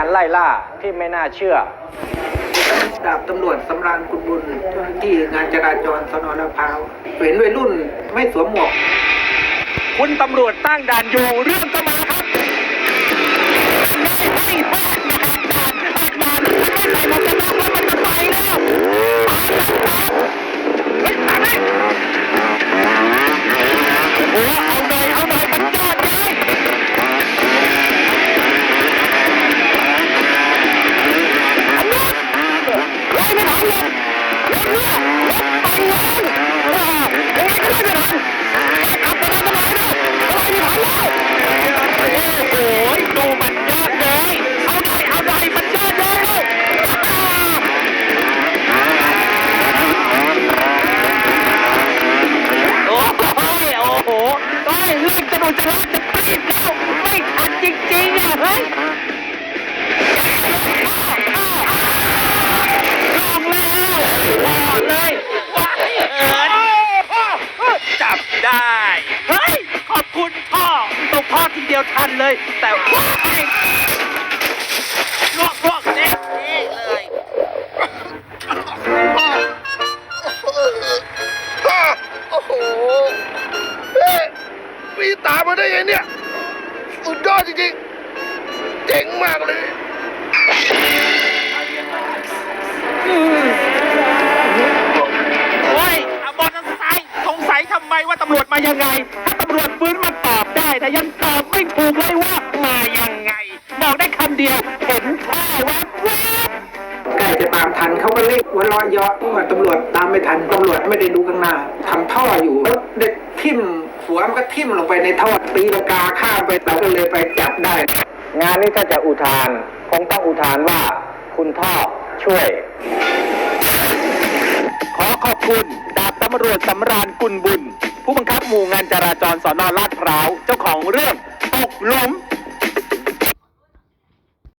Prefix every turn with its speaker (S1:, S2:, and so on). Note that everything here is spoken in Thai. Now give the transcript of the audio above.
S1: การไล่ล่าที่ไม่น่าเชื่อ
S2: ดาบตำรวจสำราญคุณบุญเจ้าหน้าที่งานจราจรสนลาดพร้าวเห็นวัยรุ่นไม่สวมหมวก
S3: คุณตำรวจตั้งด่านอยู่เรื่องก็ม อ้โหโอ้ยเรื่องจะดูจะรักจะตีบแล้วไม่ทันจริงๆอะเฮ้ย ตกพ่อทีเดียวทันเลย แต่ว้ายลวกลวกเนี่ยเลย
S4: โอ้โหเอ๊ะมีตามมาได้ไงเนี่ย สุดยอดจริงๆ เจ๋งมากเลย
S3: โอ้ยอามอเตอร์ไซค์สงสัยทำไมว่าตำรวจมายังไง แต่ยังตอบไม่ถูกเลยว่ามายังไง บอกได้คำเดียวเห็นท่าวัดวับ
S2: ใกล้จะตามทันเขาก็เรียกหัวเรอยเยาะว่าตำรวจตามไม่ทันตำรวจไม่ได้ดูข้างหน้าทำท่ออยู่แล้วเด็กทิ่มหัวมันก็ทิ่มลงไปในท่อตีลังกาข้ามไปเราก็เลยไปจับได้
S1: งานนี้ถ้าจะอุทานคงต้องอุทานว่าคุณพ่อช่วย
S3: ขอขอบคุณดาบตำรวจสำราญกุลบุญ ผู้บังคับหมู่งานจราจรสอนอลาดพร้าว เจ้าของเรื่องตกหลุม